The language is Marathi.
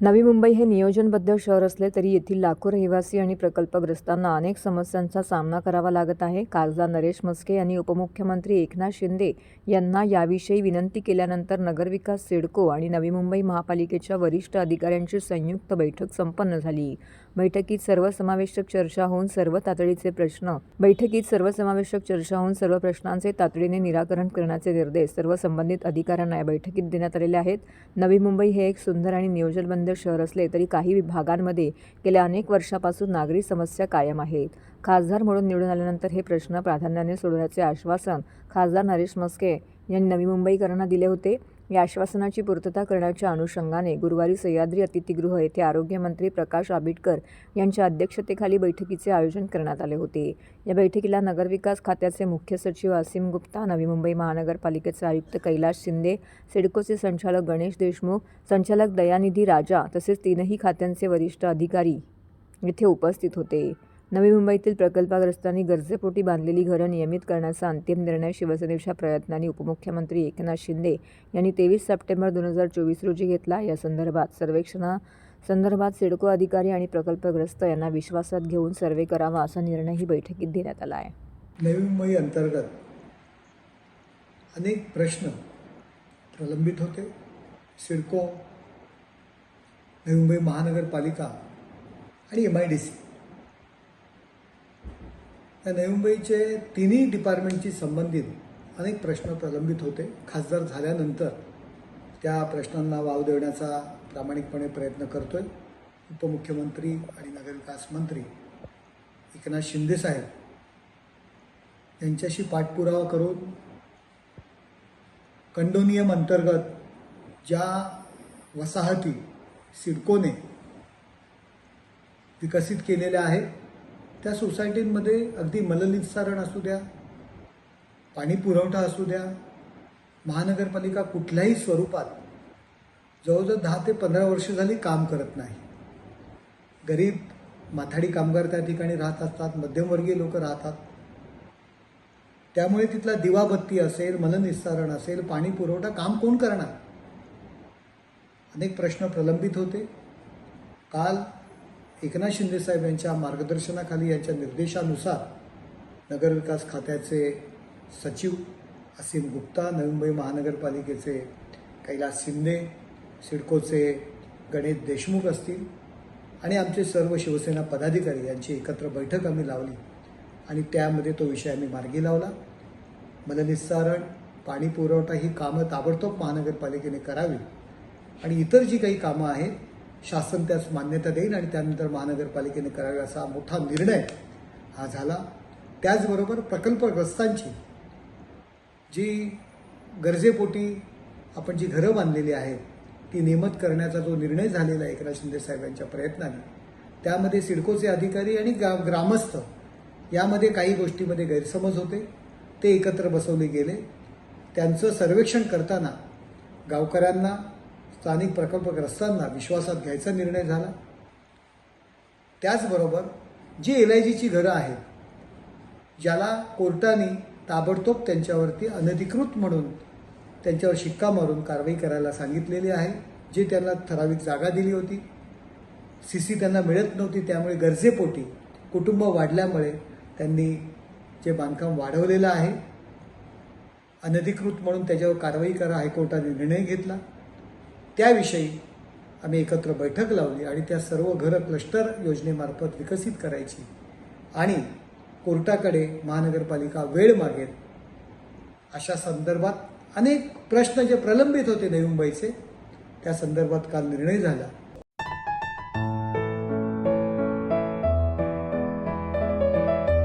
नवी मुंबई हे नियोजनबद्ध शहर असले तरी येथील लाखो रहिवासी आणि प्रकल्पग्रस्तांना अनेक समस्यांचा सामना करावा लागत आहे. खासदार नरेश मस्के यांनी उपमुख्यमंत्री एकनाथ शिंदे यांना याविषयी विनंती केल्यानंतर नगरविकास सिडको आणि नवी मुंबई महापालिकेच्या वरिष्ठ अधिकाऱ्यांची संयुक्त बैठक संपन्न झाली. बैठकीत सर्वसमावेशक चर्चा होऊन सर्व तातडीचे प्रश्न बैठकीत सर्वसमावेशक चर्चा होऊन सर्व प्रश्नांचे तातडीने निराकरण करण्याचे निर्देश सर्व संबंधित अधिकाऱ्यांना या बैठकीत देण्यात आलेले आहेत. नवी मुंबई हे एक सुंदर आणि नियोजनबद्ध शहर असले तरी काही विभागांमध्ये गेल्या अनेक वर्षापासून नागरी समस्या कायम आहेत. खासदार म्हणून निवडून आल्यानंतर हे प्रश्न प्राधान्याने सोडवण्याचे आश्वासन खासदार नरेश मस्के यांनी नवी मुंबईकरांना दिले होते. या आश्वासनाची पूर्तता करण्याच्या अनुषंगाने गुरुवारी सह्याद्री अतिथीगृह येथे आरोग्यमंत्री प्रकाश आंबेडकर यांच्या अध्यक्षतेखाली बैठकीचे आयोजन करण्यात आले होते. या बैठकीला नगरविकास खात्याचे मुख्य सचिव असीम गुप्ता नवी मुंबई महानगरपालिकेचे आयुक्त कैलाश शिंदे सिडकोचे संचालक गणेश देशमुख संचालक दयानिधी राजा तसेच तीनही खात्यांचे वरिष्ठ अधिकारी येथे उपस्थित होते. नवी मुंबईतील प्रकल्पग्रस्तांनी गरजेपोटी बांधलेली घरं नियमित करण्याचा अंतिम निर्णय शिवसेनेच्या प्रयत्नांनी उपमुख्यमंत्री एकनाथ शिंदे यांनी तेवीस सप्टेंबर दोन हजार चोवीस रोजी घेतला. या संदर्भात सर्वेक्षणा संदर्भात सिडको अधिकारी आणि प्रकल्पग्रस्त यांना विश्वासात घेऊन सर्वे करावा असा निर्णयही बैठकीत देण्यात आला आहे. नवी मुंबई अंतर्गत अनेक प्रश्न प्रलंबित होते. सिडको नवी मुंबई महानगरपालिका आणि एम आय डी सी या नवी मुंबईचे तिन्ही डिपार्टमेंटशी संबंधित अनेक प्रश्न प्रलंबित होते. खासदार झाल्यानंतर त्या प्रश्नांना वाव देण्याचा प्रामाणिकपणे प्रयत्न करतोय. उपमुख्यमंत्री आणि नगरविकास मंत्री एकनाथ शिंदेसाहेब यांच्याशी पाठपुरावा करून कंडोनियम अंतर्गत ज्या वसाहती सिडकोने विकसित केलेल्या आहेत त्या सोसायटींमध्ये अगदी मलनिस्सारण असू द्या पाणी पुरवठा असू द्या महानगरपालिका कुठल्याही स्वरूपात जवळजवळ दहा ते पंधरा वर्ष झाली काम करत नाही. गरीब माथाडी कामगार त्या ठिकाणी राहत असतात मध्यमवर्गीय लोक राहतात. त्यामुळे तिथला दिवाबत्ती असेल मलनिस्सारण असेल पाणी पुरवठा काम कोण करणार? अनेक प्रश्न प्रलंबित होते. काल एकनाथ शिंदेसाहेब यांच्या मार्गदर्शनाखाली यांच्या निर्देशानुसार नगरविकास खात्याचे सचिव असीम गुप्ता नवी मुंबई महानगरपालिकेचे कैलास शिंदे सिडकोचे गणेश देशमुख असतील आणि आमचे सर्व शिवसेना पदाधिकारी यांची एकत्र बैठक आम्ही लावली आणि त्यामध्ये तो विषय आम्ही मार्गी लावला. मलनिस्सारण पाणी पुरवठा ही कामं ताबडतोब महानगरपालिकेने करावी आणि इतर जी काही कामं आहेत शासन त्यास मान्यता देईल आणि त्यानंतर महानगरपालिकेने करावे असा मोठा निर्णय हा झाला. त्याचबरोबर प्रकल्पग्रस्तांची जी गरजेपोटी आपण जी घरं बांधलेली आहेत ती नियमत करण्याचा जो निर्णय झालेला आहे एकनाथ शिंदे साहेबांच्या प्रयत्नाने त्यामध्ये सिडकोचे अधिकारी आणि गा ग्रामस्थ यामध्ये काही गोष्टीमध्ये गैरसमज होते. ते एकत्र बसवले गेले. त्यांचं सर्वेक्षण करताना गावकऱ्यांना स्थानिक प्रकल्पग्रस्तांना विश्वासात घ्यायचा निर्णय झाला. त्याचबरोबर जी एल आय जीची घरं आहेत ज्याला कोर्टाने ताबडतोब त्यांच्यावरती अनधिकृत म्हणून त्यांच्यावर शिक्का मारून कारवाई करायला सांगितलेली आहे जे त्यांना ठराविक जागा दिली होती. सी सी त्यांना मिळत नव्हती त्यामुळे गरजेपोटी कुटुंब वाढल्यामुळे त्यांनी जे बांधकाम वाढवलेलं आहे अनधिकृत म्हणून त्याच्यावर कारवाई करा हायकोर्टाने निर्णय घेतला. त्याविषयी आम्ही एकत्र बैठक लावली आणि त्या सर्व घरं क्लस्टर योजनेमार्फत विकसित करायची. आणि कोर्टाकडे महानगरपालिका वेळ मागेल. अशा संदर्भात अनेक प्रश्न जे प्रलंबित होते नवी मुंबईचे त्या संदर्भात काल निर्णय झाला.